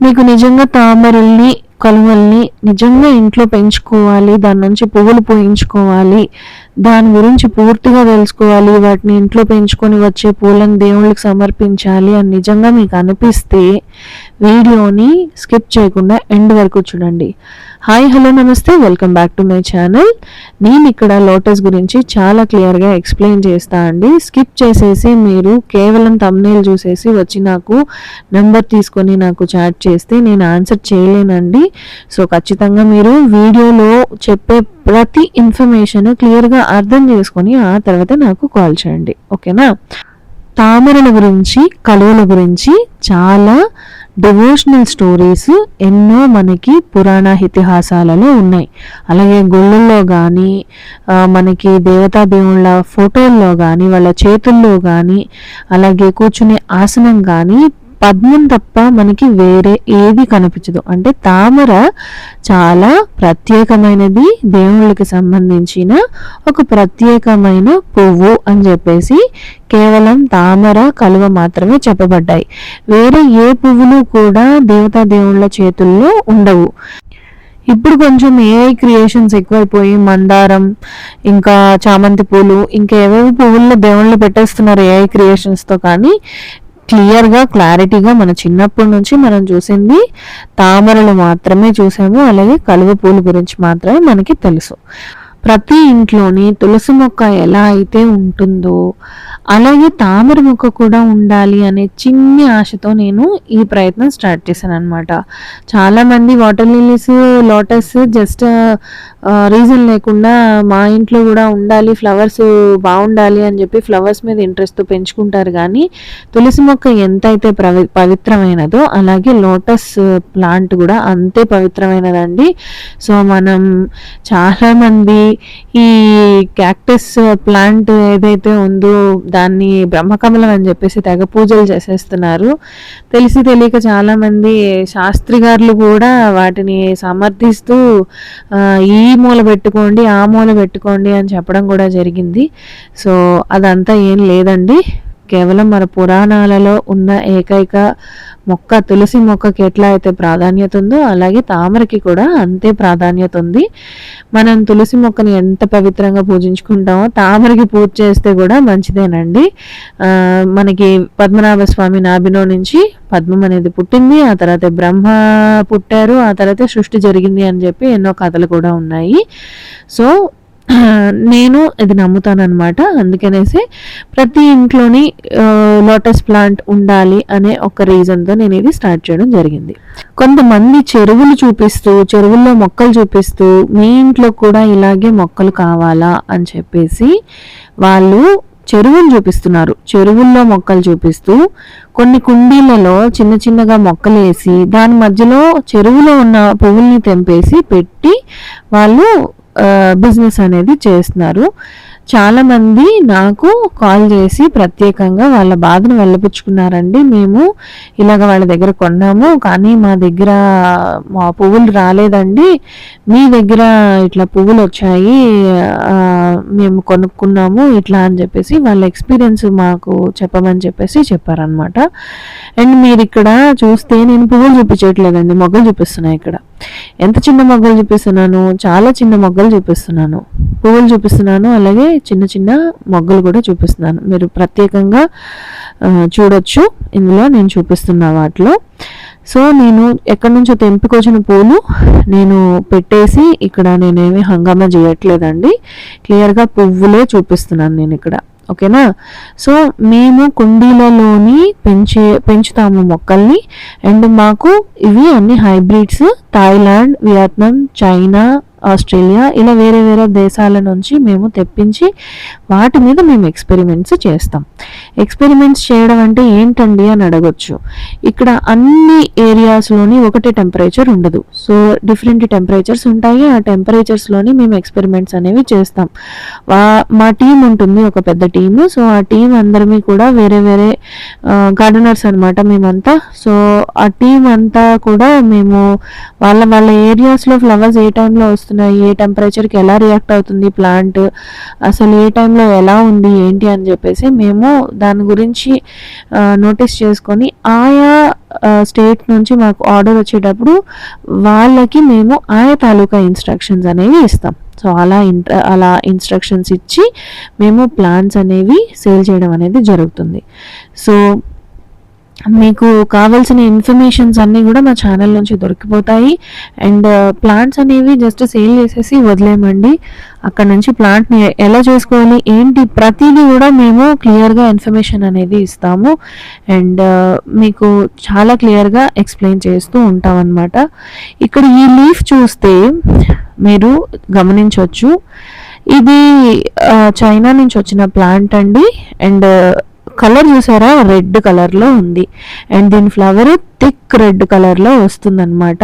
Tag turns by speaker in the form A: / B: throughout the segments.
A: మీకు నిజంగా తామరల్ని కలువల్ని నిజంగా ఇంట్లో పెంచుకోవాలి దాని నుంచి పువ్వులు పూయించుకోవాలి దాని గురించి పూర్తిగా తెలుసుకోవాలి వాటిని ఇంట్లో పెంచుకొని వచ్చే పూలను దేవుళ్ళకి సమర్పించాలి అని నిజంగా మీకు అనిపిస్తే వీడియోని స్కిప్ చేయకుండా ఎండ్ వరకు చూడండి. హాయ్ హలో నమస్తే welcome back to my channel. నేను ఇక్కడ లోటస్ గురించి చాలా క్లియర్గా ఎక్స్ప్లెయిన్ చేస్తా అండి. స్కిప్ చేసేసి మీరు కేవలం తమ్నేల్ చూసేసి వచ్చి నాకు నెంబర్ తీసుకొని నాకు చాట్ చేస్తే నేను ఆన్సర్ చేయలేనండి. సో ఖచ్చితంగా మీరు వీడియోలో చెప్పే ప్రతి ఇన్ఫర్మేషన్ క్లియర్గా అర్థం చేసుకొని ఆ తర్వాత నాకు కాల్ చేయండి. ఓకేనా? తామరల గురించి కలువల గురించి చాలా డివోషనల్ స్టోరీస్ ఎన్నో మనకి పురాణ ఇతిహాసాలలో ఉన్నాయి. అలాగే గుళ్ళల్లో కానీ మనకి దేవతా దేవుళ్ళ ఫోటోల్లో కానీ వాళ్ళ చేతుల్లో కానీ అలాగే కూర్చునే ఆసనం కానీ పద్మం తప్ప మనకి వేరే ఏది కనిపించదు. అంటే తామర చాలా ప్రత్యేకమైనది దేవుళ్ళకి సంబంధించిన ఒక ప్రత్యేకమైన పువ్వు అని చెప్పేసి కేవలం తామర కలువ మాత్రమే చెప్పబడ్డాయి. వేరే ఏ పువ్వులు కూడా దేవతా దేవుళ్ళ చేతుల్లో ఉండవు. ఇప్పుడు కొంచెం ఏఐ క్రియేషన్స్ ఎక్కువైపోయి మందారం ఇంకా చామంతి పూలు ఇంకా ఏవేవి పువ్వుల్లో దేవుళ్ళు పెట్టేస్తున్నారు ఏఐ క్రియేషన్స్తో కానీ క్లియర్గా క్లారిటీగా మన చిన్నప్పటి నుంచి మనం చూసింది తామరలు మాత్రమే చూసాము. అలాగే కలువ పూలు గురించి మాత్రమే మనకి తెలుసు. ప్రతి ఇంట్లోని తులసి మొక్క ఎలా అయితే ఉంటుందో అలాగే తామర మొక్క కూడా ఉండాలి అనే చిన్ని ఆశతో నేను ఈ ప్రయత్నం స్టార్ట్ చేశాను అనమాట చాలామంది water lilies lotus just reason లేకుండా మా ఇంట్లో కూడా ఉండాలి ఫ్లవర్స్ బాగుండాలి అని చెప్పి ఫ్లవర్స్ మీద ఇంట్రెస్ట్తో పెంచుకుంటారు కానీ తులసి మొక్క ఎంత అయితే పవిత్రమైనదో అలాగే లోటస్ ప్లాంట్ కూడా అంతే పవిత్రమైనదండి. సో మనం చాలామంది ఈ క్యాక్టస్ ప్లాంట్ ఏదైతే ఉందో దాన్ని బ్రహ్మకమలం అని చెప్పేసి తెగ పూజలు చేసేస్తున్నారు. తెలిసి తెలియక చాలామంది శాస్త్రి గారులు కూడా వాటిని సమర్థిస్తూ ఈ మూల పెట్టుకోండి ఆ మూల పెట్టుకోండి అని చెప్పడం కూడా జరిగింది. సో అదంతా ఏం లేదండి. కేవలం మన పురాణాలలో ఉన్న ఏకైక మొక్క తులసి మొక్కకి ఎట్లా అయితే ప్రాధాన్యత ఉందో అలాగే తామరకి కూడా అంతే ప్రాధాన్యత ఉంది. మనం తులసి మొక్కని ఎంత పవిత్రంగా పూజించుకుంటామో తామరకి పూజ చేస్తే కూడా మంచిదేనండి. మనకి పద్మనాభ స్వామి నాభినో నుంచి పద్మం అనేది పుట్టింది ఆ తర్వాత బ్రహ్మ పుట్టారు ఆ తర్వాత సృష్టి జరిగింది అని చెప్పి ఎన్నో కథలు కూడా ఉన్నాయి. సో నేను ఇది నమ్ముతాను అనమాట అందుకనేసి ప్రతి ఇంట్లోని లోటస్ ప్లాంట్ ఉండాలి అనే ఒక రీజన్తో నేను ఇది స్టార్ట్ చేయడం జరిగింది. కొంతమంది చెరువులు చూపిస్తూ చెరువుల్లో మొక్కలు చూపిస్తూ మీ ఇంట్లో కూడా ఇలాగే మొక్కలు కావాలా అని చెప్పేసి వాళ్ళు చెరువులు చూపిస్తున్నారు. చెరువుల్లో మొక్కలు చూపిస్తూ కొన్ని కుండీలలో చిన్న చిన్నగా మొక్కలు వేసి దాని మధ్యలో చెరువులో ఉన్న పువ్వుల్ని తెంపేసి పెట్టి వాళ్ళు బిజినెస్ అనేది చేస్తున్నారు. చాలామంది నాకు కాల్ చేసి ప్రత్యేకంగా వాళ్ళ బాధను వెళ్ళపించుకున్నారండి మేము ఇలాగ వాళ్ళ దగ్గర కొన్నాము. కానీ మా దగ్గర మా పువ్వులు రాలేదండి. మీ దగ్గర ఇట్లా పువ్వులు వచ్చాయి. మేము కొనుక్కున్నాము. ఇట్లా అని చెప్పేసి వాళ్ళ ఎక్స్పీరియన్స్ మాకు చెప్పమని చెప్పేసి చెప్పారనమాట అండ్ మీరు ఇక్కడ చూస్తే నేను పువ్వులు చూపించట్లేదండి. మొగ్గలు చూపిస్తున్నాయి ఇక్కడ. ఎంత చిన్న మొగ్గలు చూపిస్తున్నాను? చాలా చిన్న మొగ్గలు చూపిస్తున్నాను. పువ్వులు చూపిస్తున్నాను అలాగే చిన్న చిన్న మొగ్గలు కూడా చూపిస్తున్నాను. మీరు ప్రత్యేకంగా చూడొచ్చు. ఇందులో నేను చూపిస్తున్న వాటిలో. సో నేను ఎక్కడి నుంచో తెంపుకొచ్చిన పూలు నేను పెట్టేసి ఇక్కడ నేనేమి హంగామా చేయట్లేదండి. క్లియర్గా పువ్వులే చూపిస్తున్నాను నేను ఇక్కడ. ఓకేనా? సో మేము కుండీలలోని పెంచే పెంచుతాము మొక్కల్ని. అండ్ మాకు ఇవి అన్ని hybrids. Thailand Vietnam China Australia ఇలా వేరే వేరే దేశాల నుంచి మేము తెప్పించి వాటి మీద మేము ఎక్స్పెరిమెంట్స్ చేస్తాం. ఎక్స్పెరిమెంట్స్ చేయడం అంటే ఏంటండి అని అడగొచ్చు. ఇక్కడ అన్ని ఏరియాస్లోని ఒకటే టెంపరేచర్ ఉండదు. సో డిఫరెంట్ టెంపరేచర్స్ ఉంటాయి. ఆ టెంపరేచర్స్లోని మేము ఎక్స్పెరిమెంట్స్ అనేవి చేస్తాం. మా టీం ఉంటుంది ఒక పెద్ద టీము సో ఆ టీం అందరిమీ కూడా వేరే వేరే గార్డెనర్స్ అనమాట మేమంతా. సో ఆ టీం అంతా కూడా మేము వాళ్ళ వాళ్ళ ఏరియాస్లో ఫ్లవర్స్ ఏ టైంలో వస్తుంది వస్తున్నాయి? ఏ టెంపరేచర్కి ఎలా రియాక్ట్ అవుతుంది ప్లాంట్ అసలు ఏ టైంలో ఎలా ఉంది? ఏంటి? అని చెప్పేసి మేము దాని గురించి నోటీస్ చేసుకొని ఆయా స్టేట్ నుంచి మాకు ఆర్డర్ వచ్చేటప్పుడు వాళ్ళకి మేము ఆయా తాలూకా ఇన్స్ట్రక్షన్స్ అనేవి ఇస్తాం. సో అలా ఇంట అలా ఇన్స్ట్రక్షన్స్ ఇచ్చి మేము ప్లాన్స్ అనేవి సేల్ చేయడం అనేది జరుగుతుంది. సో మీకు కావాల్సిన ఇన్ఫర్మేషన్స్ అన్నీ కూడా మా ఛానల్ నుంచి దొరికిపోతాయి. అండ్ ప్లాంట్స్ uh, అనేవి జస్ట్ సేల్ చేసేసి వదిలేయమండి. అక్కడ నుంచి ప్లాంట్ని ఎలా చేసుకోవాలి ఏంటి ప్రతిదీ కూడా మేము క్లియర్గా ఇన్ఫర్మేషన్ అనేది ఇస్తాము. అండ్ uh, మీకు చాలా క్లియర్గా ఎక్స్ప్లెయిన్ చేస్తూ ఉంటాం అనమాట ఇక్కడ ఈ లీఫ్ చూస్తే మీరు గమనించవచ్చు ఇది uh, చైనా నుంచి వచ్చిన ప్లాంట్ అండి. అండ్ కలర్ చూసారా? రెడ్ కలర్లో ఉంది. అండ్ దీని ఫ్లవర్ థిక్ రెడ్ కలర్లో వస్తుందన్నమాట.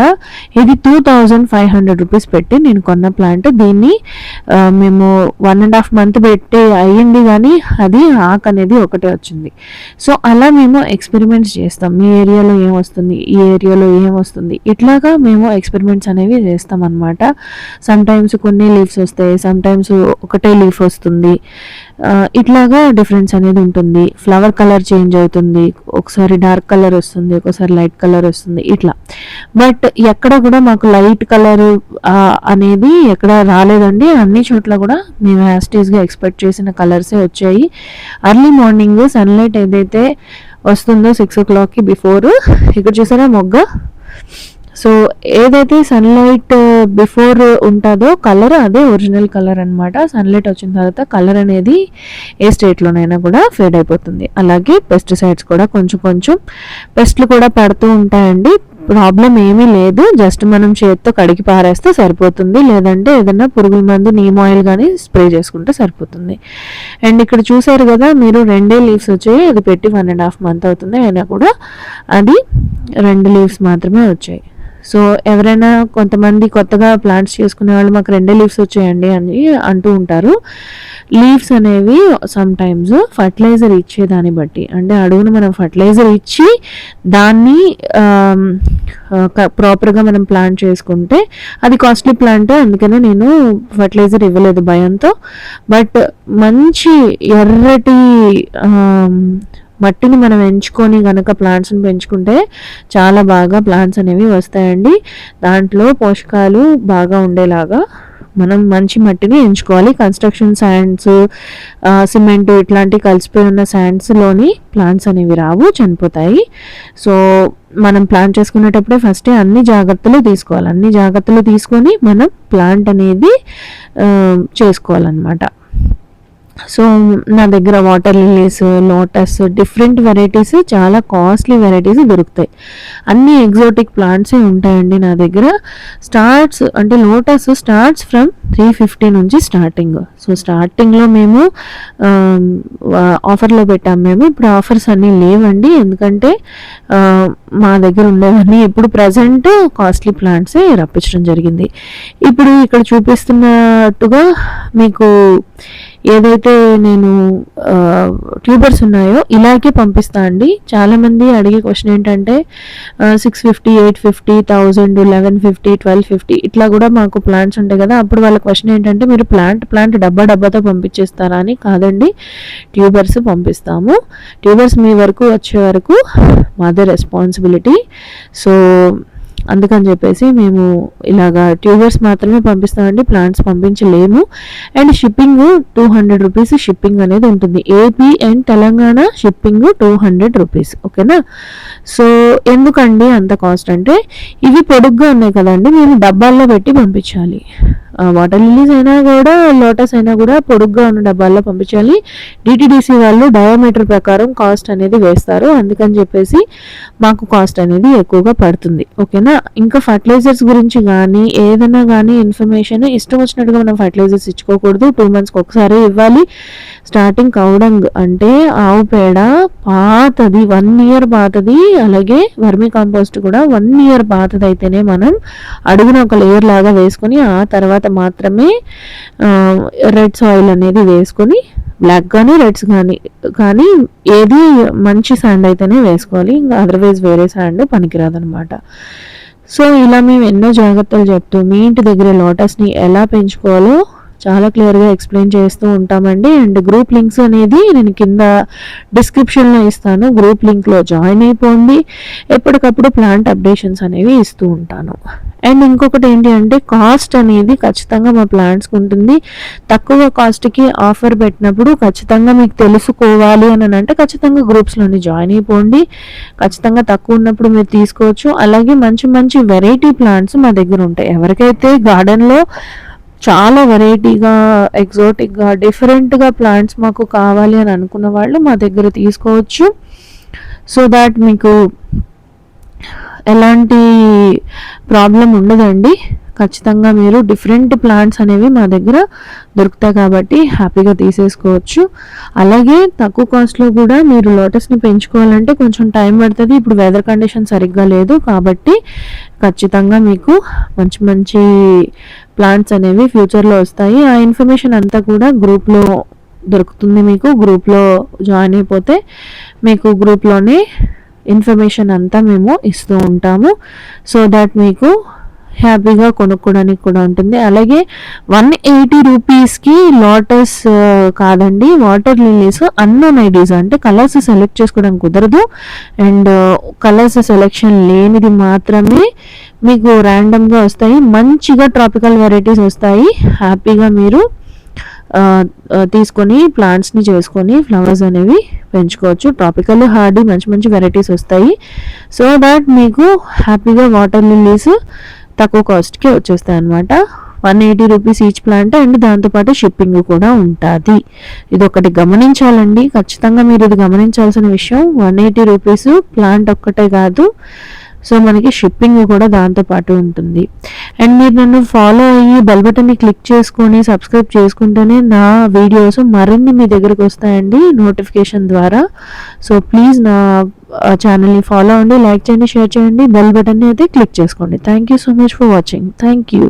A: ఇది two thousand five hundred rupees పెట్టి నేను కొన్న ప్లాంట్. దీన్ని మేము వన్ అండ్ హాఫ్ మంత్ పెట్టి అయ్యింది కానీ అది ఆక్ అనేది ఒకటే వచ్చింది. సో అలా మేము ఎక్స్పెరిమెంట్స్ చేస్తాం. మీ ఏరియాలో ఏం వస్తుంది? ఈ ఏరియాలో ఏం వస్తుంది? ఇట్లాగా మేము ఎక్స్పెరిమెంట్స్ అనేవి చేస్తాం అనమాట సమ్టైమ్స్ కొన్ని లీవ్స్ వస్తాయి సమ్టైమ్స్ ఒకటే లీఫ్ వస్తుంది. ఇట్లాగా డిఫరెన్స్ అనేది ఉంటుంది. ఫ్లవర్ కలర్ చేంజ్ అవుతుంది. ఒకసారి డార్క్ కలర్ వస్తుంది ఒకసారి లైట్ కలర్ వస్తుంది ఇట్లా. బట్ ఎక్కడ కూడా మాకు లైట్ కలర్ అనేది ఎక్కడ రాలేదండి. అన్ని చోట్ల కూడా మేము యాస్టీస్గా ఎక్స్పెక్ట్ చేసిన కలర్సే వచ్చాయి. అర్లీ మార్నింగ్ సన్లైట్ ఏదైతే వస్తుందో సిక్స్ ఓ క్లాక్కి బిఫోర్ ఇక్కడ చూసారా మొగ్గ? సో ఏదైతే సన్లైట్ బిఫోర్ uh, ఉంటుందో కలర్ అదే ఒరిజినల్ కలర్ అనమాట సన్లైట్ వచ్చిన తర్వాత కలర్ అనేది ఏ స్టేట్లోనైనా కూడా ఫేడ్ అయిపోతుంది. అలాగే పెస్టిసైడ్స్ కూడా కొంచెం కొంచెం పెస్ట్లు కూడా పడుతూ ఉంటాయండి. ప్రాబ్లం ఏమీ లేదు. జస్ట్ మనం చేతితో కడిగి పారేస్తే సరిపోతుంది. లేదంటే ఏదైనా పురుగుల మందు నీమ్ ఆయిల్ కానీ స్ప్రే చేసుకుంటే సరిపోతుంది. అండ్ ఇక్కడ చూసారు కదా మీరు రెండే లీవ్స్ వచ్చాయి. అది పెట్టి వన్ అండ్ హాఫ్ మంత్ అవుతుంది అయినా కూడా అది రెండు లీవ్స్ మాత్రమే వచ్చాయి. సో ఎవరైనా కొంతమంది కొత్తగా ప్లాంట్స్ చేసుకునే వాళ్ళు మాకు రెండే లీవ్స్ వచ్చాయండి అని అంటూ ఉంటారు. లీవ్స్ అనేవి సమ్ టైమ్స్ ఫర్టిలైజర్ ఇచ్చేదాన్ని బట్టి అంటే అడుగును మనం ఫర్టిలైజర్ ఇచ్చి దాన్ని ప్రాపర్గా మనం ప్లాంట్ చేసుకుంటే అది కాస్ట్లీ ప్లాంట్ అందుకనే నేను ఫర్టిలైజర్ ఇవ్వలేదు భయంతో. బట్ మంచి ఎర్రటి మట్టిని మనం ఎంచుకొని కనుక ప్లాంట్స్ని పెంచుకుంటే చాలా బాగా ప్లాంట్స్ అనేవి వస్తాయండి. దాంట్లో పోషకాలు బాగా ఉండేలాగా మనం మంచి మట్టిని ఎంచుకోవాలి. కన్స్ట్రక్షన్ శాండ్స్ సిమెంట్ ఇట్లాంటి కలిసిపోయి ఉన్న శాండ్స్లోని ప్లాంట్స్ అనేవి రావు చనిపోతాయి. సో మనం ప్లాంట్ చేసుకునేటప్పుడే ఫస్టే అన్ని జాగ్రత్తలు తీసుకోవాలి. అన్ని జాగ్రత్తలు తీసుకొని మనం ప్లాంట్ అనేది చేసుకోవాలన్నమాట. సో నా దగ్గర water lilies lotus different varieties చాలా కాస్ట్లీ వెరైటీస్ దొరుకుతాయి. అన్ని ఎగ్జోటిక్ ప్లాంట్సే ఉంటాయండి నా దగ్గర. స్టార్ట్స్ అంటే lotus starts from three fifty నుంచి స్టార్టింగ్ సో స్టార్టింగ్లో మేము um, ఆఫర్లో పెట్టాము మేము. ఇప్పుడు ఆఫర్స్ అన్నీ లేవండి. ఎందుకంటే మా దగ్గర ఉండేవన్నీ ఇప్పుడు ప్రజెంట్ కాస్ట్లీ ప్లాంట్సే రప్పించడం జరిగింది. ఇప్పుడు ఇక్కడ చూపిస్తున్నట్టుగా మీకు ఏదైతే నేను ట్యూబర్స్ ఉన్నాయో ఇలాగే పంపిస్తా అండి. చాలామంది అడిగే క్వశ్చన్ ఏంటంటే six fifty eight fifty thousand eleven fifty twelve fifty ఇట్లా కూడా మాకు ప్లాంట్స్ ఉంటాయి కదా. అప్పుడు వాళ్ళ క్వశ్చన్ ఏంటంటే మీరు ప్లాంట్ ప్లాంట్ డబ్బా డబ్బాతో పంపించేస్తారా అని కాదండి. ట్యూబర్స్ పంపిస్తాము. ట్యూబర్స్ మీ వరకు వచ్చే వరకు మాదే రెస్పాన్సిబిలిటీ సో అందుకని చెప్పేసి మేము ఇలాగా ట్యూబర్స్ మాత్రమే పంపిస్తామండి. ప్లాంట్స్ పంపించలేము. And shipping two hundred rupees shipping అనేది ఉంటుంది. AP and Telangana shipping two hundred rupees ఓకేనా సో ఎందుకండి అంత కాస్ట్ అంటే? ఇవి పొడుగ్గా ఉన్నాయి కదండి. మేము డబ్బాల్లో పెట్టి పంపించాలి. వాటర్ లిలీస్ అయినా కూడా లోటస్ అయినా కూడా పొడుగ్గా ఉన్న డబ్బాల్లో పంపించాలి. డిటిడిసి వాళ్ళు డయామీటర్ ప్రకారం కాస్ట్ అనేది వేస్తారు. అందుకని చెప్పేసి మాకు కాస్ట్ అనేది ఎక్కువగా పడుతుంది. ఓకేనా? ఇంకా ఫర్టిలైజర్స్ గురించి కానీ ఏదైనా కానీ ఇన్ఫర్మేషన్ ఇష్టం వచ్చినట్టుగా మనం ఫర్టిలైజర్స్ ఇచ్చుకోకూడదు. టూ మంత్స్కి ఒకసారి ఇవ్వాలి. స్టార్టింగ్ కౌడంగ్ అంటే ఆవు పేడ పాతది వన్ ఇయర్ పాతది. అలాగే వర్మీ కాంపోస్ట్ కూడా వన్ ఇయర్ పాతది అయితేనే మనం అడుగున ఒక లేయర్ లాగా వేసుకొని ఆ తర్వాత తర్వాత మాత్రమే రెడ్ సాయిల్ అనేది వేసుకొని బ్లాక్ కానీ రెడ్స్ కానీ కానీ ఏది మంచి శాండ్ అయితేనే వేసుకోవాలి. ఇంకా అదర్వైజ్ వేరే శాండ్ పనికిరాదనమాట సో ఇలా మేము ఎన్నో జాగ్రత్తలు చెప్తూ మీ ఇంటి దగ్గర లోటస్ని ఎలా పెంచుకోవాలో చాలా క్లియర్గా ఎక్స్ప్లెయిన్ చేస్తూ ఉంటామండి. అండ్ గ్రూప్ లింక్స్ అనేది నేను కింద డిస్క్రిప్షన్లో ఇస్తాను. గ్రూప్ లింక్లో జాయిన్ అయిపోండి. ఎప్పటికప్పుడు ప్లాంట్ అప్డేషన్స్ అనేవి ఇస్తూ ఉంటాను. అండ్ ఇంకొకటి ఏంటి అంటే కాస్ట్ అనేది ఖచ్చితంగా మా ప్లాంట్స్కి ఉంటుంది. తక్కువ కాస్ట్కి ఆఫర్ పెట్టినప్పుడు ఖచ్చితంగా మీకు తెలుసుకోవాలి అని అంటే ఖచ్చితంగా గ్రూప్స్లోని జాయిన్ అయిపోండి. ఖచ్చితంగా తక్కువ ఉన్నప్పుడు మీరు తీసుకోవచ్చు. అలాగే మంచి మంచి వెరైటీ ప్లాంట్స్ మా దగ్గర ఉంటాయి. ఎవరికైతే గార్డెన్లో చాలా వెరైటీగా ఎగ్జాటిక్గా డిఫరెంట్గా ప్లాంట్స్ మాకు కావాలి అని అనుకున్న వాళ్ళు మా దగ్గర తీసుకోవచ్చు. సో దాట్ మీకు ఎలాంటి ప్రాబ్లం ఉండదండి. ఖచ్చితంగా మీరు డిఫరెంట్ ప్లాంట్స్ అనేవి మా దగ్గర దొరుకుతాయి కాబట్టి హ్యాపీగా తీసేసుకోవచ్చు. అలాగే తక్కువ కాస్ట్లో కూడా మీరు లోటస్ని పెంచుకోవాలంటే కొంచెం టైం పడుతుంది. ఇప్పుడు వెదర్ కండిషన్ సరిగ్గా లేదు కాబట్టి ఖచ్చితంగా మీకు మంచి మంచి ప్లాంట్స్ అనేవి ఫ్యూచర్లో వస్తాయి. ఆ ఇన్ఫర్మేషన్ అంతా కూడా గ్రూప్లో దొరుకుతుంది మీకు. గ్రూప్లో జాయిన్ అయిపోతే మీకు గ్రూప్లోనే ఇన్ఫర్మేషన్ అంతా మేము ఇస్తూ ఉంటాము. సో దాట్ మీకు హ్యాపీగా కొనుక్కోవడానికి కూడా ఉంటుంది. అలాగే వన్ ఎయిటీ రూపీస్కి లోటస్ కాదండి వాటర్ లిలీస్ అన్నోన్ ఐడీస్ అంటే కలర్స్ సెలెక్ట్ చేసుకోవడం కుదరదు. అండ్ కలర్స్ సెలెక్షన్ లేనిది మాత్రమే మీకు ర్యాండమ్గా వస్తాయి. మంచిగా ట్రాపికల్ వెరైటీస్ వస్తాయి. హ్యాపీగా మీరు తీసుకొని ప్లాంట్స్ని చేసుకొని ఫ్లవర్స్ అనేవి పెంచుకోవచ్చు. ట్రాపికల్ హార్డీ మంచి మంచి వెరైటీస్ వస్తాయి. సో దాట్ మీకు హ్యాపీగా వాటర్ లిల్లీస్ తక్కువ కాస్ట్కి వచ్చేస్తాయి అనమాట one eighty rupees each plant and దాంతోపాటు షిప్పింగ్ కూడా ఉంటుంది. ఇది ఒకటి గమనించాలండి. ఖచ్చితంగా మీరు ఇది గమనించాల్సిన విషయం. వన్ ఎయిటీ రూపీస్ ప్లాంట్ ఒక్కటే కాదు. సో మనకి షిప్పింగ్ కూడా దాంతో పాటు ఉంటుంది. అండ్ మీరు నన్ను ఫాలో అయ్యి బెల్ బటన్ని క్లిక్ చేసుకొని సబ్స్క్రైబ్ చేసుకుంటేనే నా వీడియోస్ మరిన్ని మీ దగ్గరకు వస్తాయండి నోటిఫికేషన్ ద్వారా. సో ప్లీజ్ నా ఛానల్ని ఫాలో అవ్వండి లైక్ చేయండి షేర్ చేయండి బెల్ బటన్ని అయితే క్లిక్ చేసుకోండి. Thank you so much for watching thank you